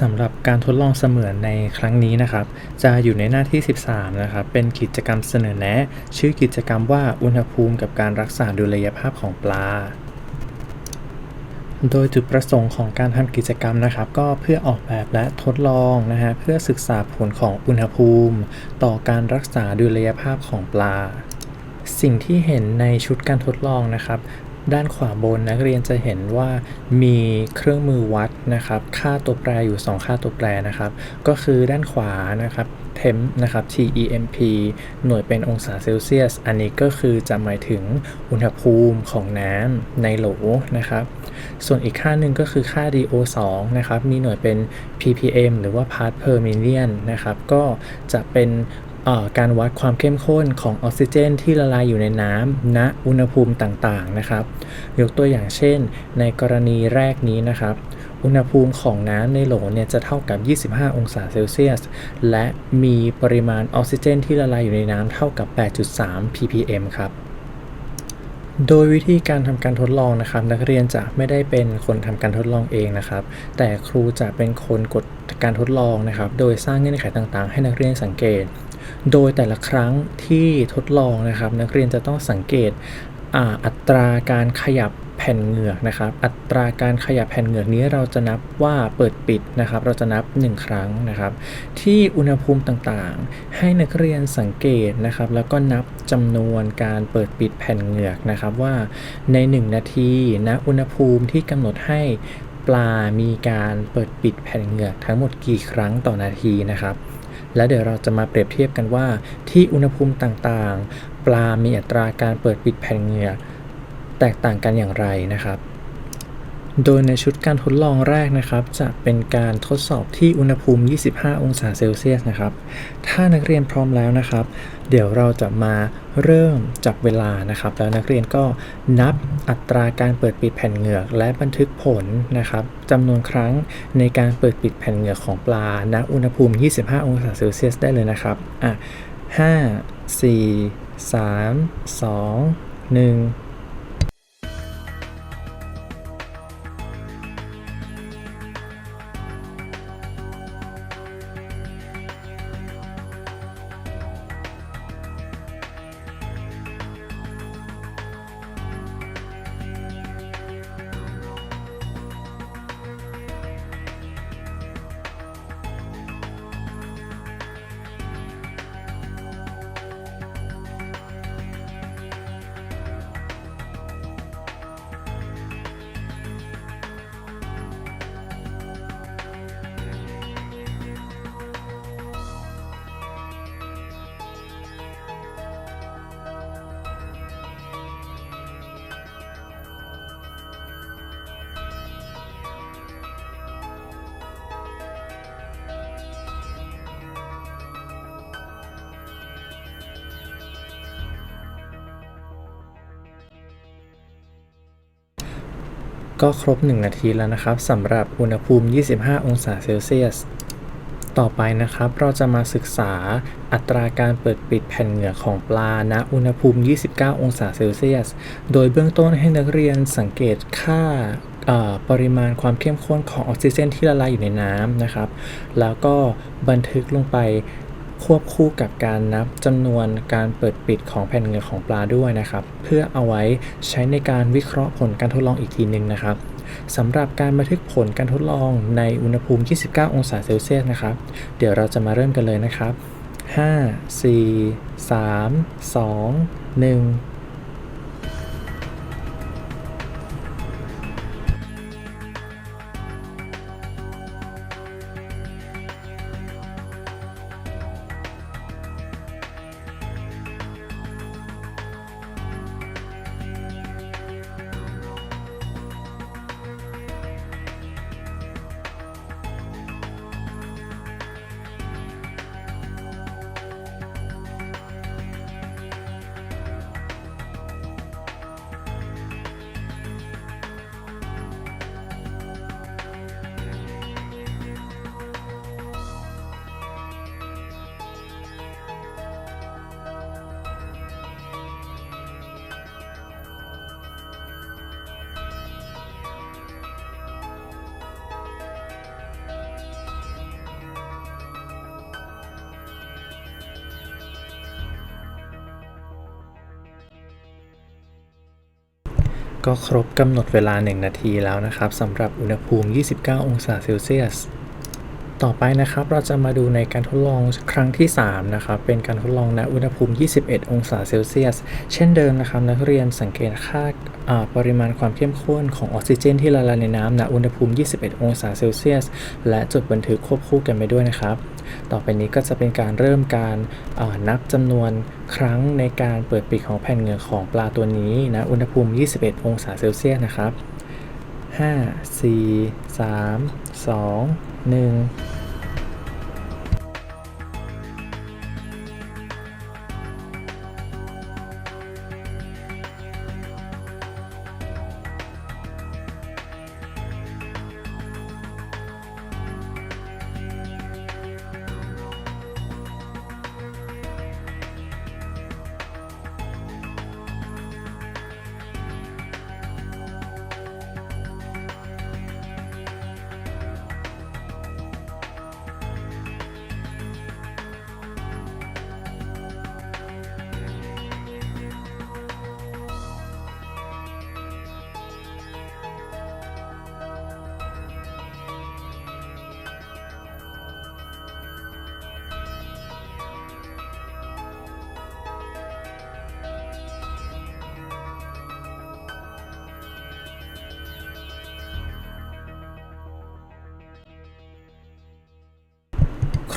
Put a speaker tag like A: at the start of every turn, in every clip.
A: สำหรับการทดลองเสมือนในครั้งนี้นะครับ จะอยู่ในหน้าที่ 13 นะครับ เป็นกิจกรรมเสนอแนะ ชื่อกิจกรรมว่าอุณหภูมิกับการรักษาดุลยภาพของปลา โดยจุดประสงค์ของการทำกิจกรรมนะครับ ก็เพื่อออกแบบและทดลองนะฮะเพื่อศึกษาผลของอุณหภูมิ ต่อการรักษาดุลยภาพของปลา สิ่งที่เห็นในชุดการทดลองนะครับ ด้านขวาบนนักเรียนจะเห็นว่ามีเครื่องมือวัดนะครับ ค่าตัวแปรอยู่ 2 ค่าตัวแปรนะครับ ก็คือด้านขวานะครับ temp นะครับ temp หน่วยเป็นองศาเซลเซียส อันนี้ก็คือจะหมายถึงอุณหภูมิของน้ำในโหลนะครับ ส่วนอีกค่าหนึ่งก็คือค่า DO2 นะครับ มีหน่วยเป็น ppm หรือว่า part per million นะครับ ก็จะเป็น การวัดความเข้มข้นของออกซิเจนที่ละลายอยู่ในน้ำณอุณหภูมิต่างๆนะครับ ยกตัวอย่างเช่น ในกรณีแรกนี้นะครับ อุณหภูมิของน้ำในโหลเนี่ยจะเท่ากับ 25 องศาเซลเซียส และมีปริมาณออกซิเจนที่ละลายอยู่ในน้ำเท่ากับ 8.3 ppm ครับโดยวิธีการทำการทดลองนะครับ นักเรียนจะไม่ได้เป็นคนทำการทดลองเองนะครับ แต่ครูจะเป็นคนกดการทดลองนะครับ โดยสร้างเงื่อนไขต่างๆ ให้นักเรียนสังเกต โดยแต่ละครั้งที่ทดลองนะครับ นักเรียนจะต้องสังเกตอ,อัตราการขยับแผ่นเหงือกนะครับ อัตราการขยับแผ่นเหงือกนี้เราจะนับว่าเปิดปิดนะครับ เราจะนับ 1 ครั้งนะครับ ที่อุณหภูมิต่างๆ ให้นักเรียนสังเกตนะครับ แล้วก็นับจำนวนการเปิดปิดแผ่นเหงือกนะครับว่าใน 1 นาทีนะอุณหภูมิที่กำหนดให้ปลามีการเปิดปิดแผ่นเหงือกทั้งหมดกี่ครั้งต่อนาทีนะครับ และเดี๋ยวเราจะมาเปรียบเทียบกันว่า ที่อุณหภูมิต่างๆ ปลา มีอัตราการเปิดปิดแผ่นเหงือกแตกต่างกันอย่างไรนะครับ โดยในชุดการทดลองแรกนะครับ จะเป็นการทดสอบที่อุณหภูมิ 25 องศาเซลเซียสนะครับ ถ้านักเรียนพร้อมแล้วนะครับ เดี๋ยวเราจะมาเริ่มจับเวลานะครับ แล้วนักเรียนก็นับอัตราการเปิดปิดแผ่นเหงือก และบันทึกผลนะครับจำนวนครั้งในการเปิดปิดแผ่นเหงือกของปลาณอุณหภูมิ 25 องศาเซลเซียสได้เลยนะครับอะ5 4 3 2 1 ก็ครบ 1 นาทีแล้วนะครับสำหรับอุณหภูมิ 25 องศาเซลเซียส ต่อไปนะครับ เราจะมาศึกษาอัตราการเปิดปิดแผ่นเหงือกของปลาณอุณหภูมิ 29 องศาเซลเซียส โดยเบื้องต้นให้นักเรียนสังเกตค่าปริมาณความเข้มข้นของออกซิเจนที่ละลายอยู่ในน้ำนะครับ แล้วก็บันทึกลงไป ควบคู่กับการนับจำนวนการเปิดปิดของแผ่นเหงือกของปลาด้วยนะครับ เพื่อเอาไว้ใช้ในการวิเคราะห์ผลการทดลองอีกทีหนึ่งนะครับสำหรับการบันทึกผลการทดลองในอุณหภูมิ 29 องศาเซลเซียสนะครับ เดี๋ยวเราจะมาเริ่มกันเลยนะครับ 5 4 3 2 1 ก็ครบกำหนดเวลา 1 นาทีแล้วนะครับสำหรับอุณหภูมิ 29 องศาเซลเซียส ต่อไปนะครับเราจะมาดูในการทดลองครั้งที่ 3 นะครับ เป็นการทดลองณอุณหภูมิ 21 องศาเซลเซียส เช่นเดิมนะครับนักเรียนสังเกตค่าาปริมาณความเข้มข้นของออกซิเจนที่ละลายในน้ำณอุณหภูมิ 21 องศาเซลเซียส และจดบันทึกควบคู่กันไปด้วยนะครับ ต่อไปนี้ก็จะเป็นการเริ่มการนับจำนวนครั้งในการเปิดปิดของแผ่นเหงื่อของปลาตัวนี้นะอุณหภูมิ 21 องศาเซลเซียสนะครับ 5 4 3 2 1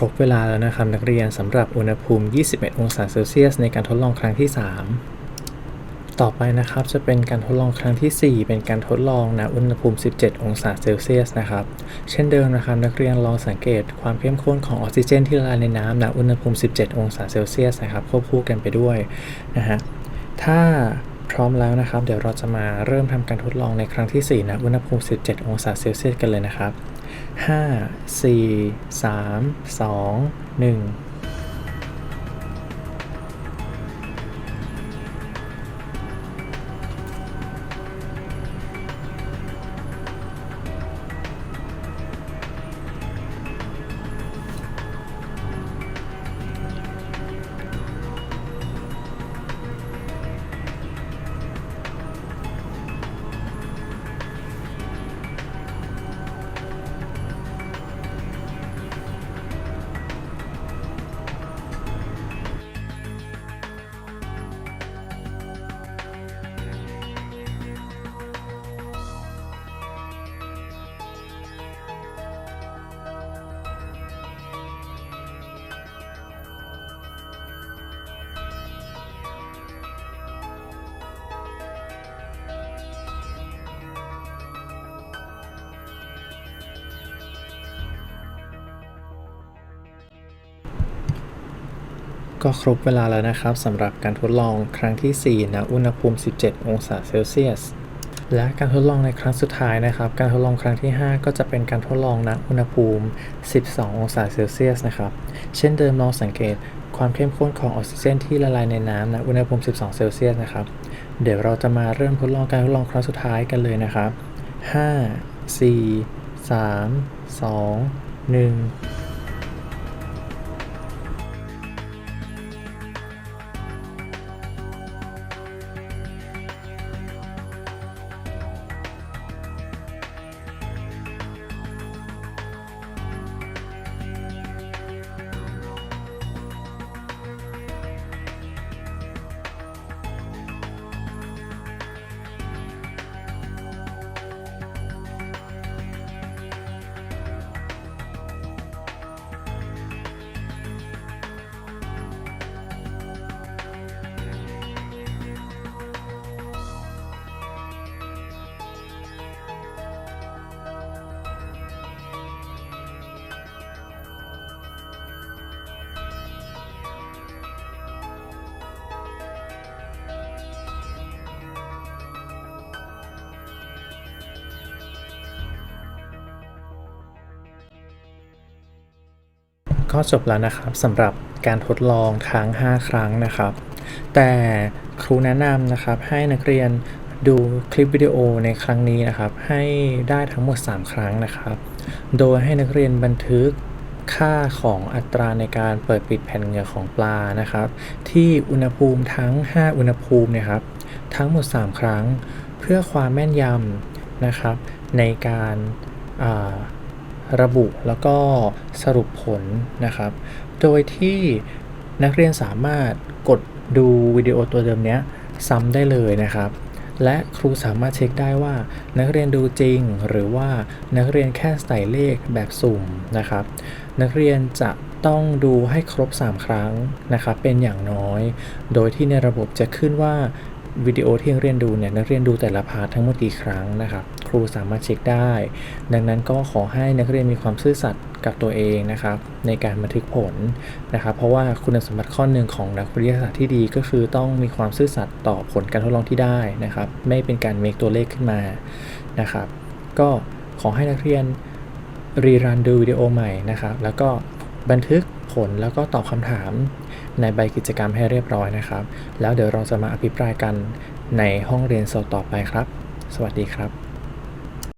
A: รบเวลาแล้วนะครับนักเรียนสำหรับอุณหภูมิ 21 องศาเซลเซียส ในการทดลองครั้งที่ 3 ต่อไปนะครับจะเป็นการทดลองครั้งทีสี่4 เป็นการทดลองณอุณหภูมิ 17 องศาเซลเซียสนะครับ เช่นเดิมนะครับนักเรียนลองสังเกตความเข้มข้นของออกซิเจนที่ละลายในน้ำณอุณหภูมิ 17 องศาเซลเซียสนะครับควบคู่กันไปด้วยนะฮะถ้าพร้อมแล้วนะครับ เดี๋ยวเราจะมาเริ่มทำการทดลองในครั้งที่ 4 นะ อุณหภูมิ 17 องศาเซลเซียสกันเลยนะครับ 5 4 3 2 1 ก็ครบเวลาแล้วนะครับสำหรับการทดลองครั้งที่4ณอุณหภูมิ 17 องศาเซลเซียส และการทดลองในครั้งสุดท้ายนะครับ การทดลองครั้งที่ 5 ก็จะเป็นการทดลองณอุณหภูมิ 12 องศาเซลเซียสนะครับ เช่นเดิมลองสังเกตความเข้มข้นของออกซิเจนที่ละลายในน้ำณอุณหภูมิ 12 เซลเซียสนะครับ เดี๋ยวเราจะมาเริ่มทดลองการทดลองครั้งสุดท้ายกันเลยนะครับ 5 4 3 2 1 ก็จบแล้วนะครับสำหรับการทดลองทั้ง 5 ครั้งนะครับ แต่ครูแนะนำนะครับให้นักเรียนดูคลิปวิดีโอในครั้งนี้นะครับ ให้ได้ทั้งหมด 3 ครั้งนะครับ โดยให้นักเรียนบันทึกค่าของอัตราในการเปิดปิดแผ่นเหงื่อของปลานะครับ ที่อุณหภูมิทั้ง 5 อุณหภูมินะครับ ทั้งหมด 3 ครั้ง เพื่อความแม่นยำนะครับ ในการ ระบุแล้วก็สรุปผลนะครับ โดยที่นักเรียนสามารถกดดูวิดีโอตัวเดิมนี้ซ้ำได้เลยนะครับ และครูสามารถเช็คได้ว่า นักเรียนดูจริง หรือว่านักเรียนแค่ใส่เลขแบบสุ่มนะครับ นักเรียนจะต้องดูให้ครบ 3 ครั้งนะครับ เป็นอย่างน้อย โดยที่ในระบบจะขึ้นว่า วิดีโอที่เรียนดูเนี่ยนักเรียนดูแต่ละพาร์ททั้งหมดกี่ครั้งนะครับ ครูสามารถเช็คได้ ดังนั้นก็ขอให้นักเรียนมีความซื่อสัตย์กับตัวเองนะครับ ในการบันทึกผลนะครับ เพราะว่าคุณสมบัติข้อหนึ่งของนักวิทยาศาสตร์ที่ดีก็คือต้องมีความซื่อสัตย์ต่อผลการทดลองที่ได้นะครับ ไม่เป็นการเมคตัวเลขขึ้นมานะครับ ก็ขอให้นักเรียนรีรันดูวิดีโอใหม่นะครับ แล้วก็บันทึกผลแล้วก็ตอบคำถาม ในใบกิจกรรมให้เรียบร้อยนะครับ แล้วเดี๋ยวเราจะมาอภิปรายกันในห้องเรียนโซต่อไปครับ สวัสดีครับ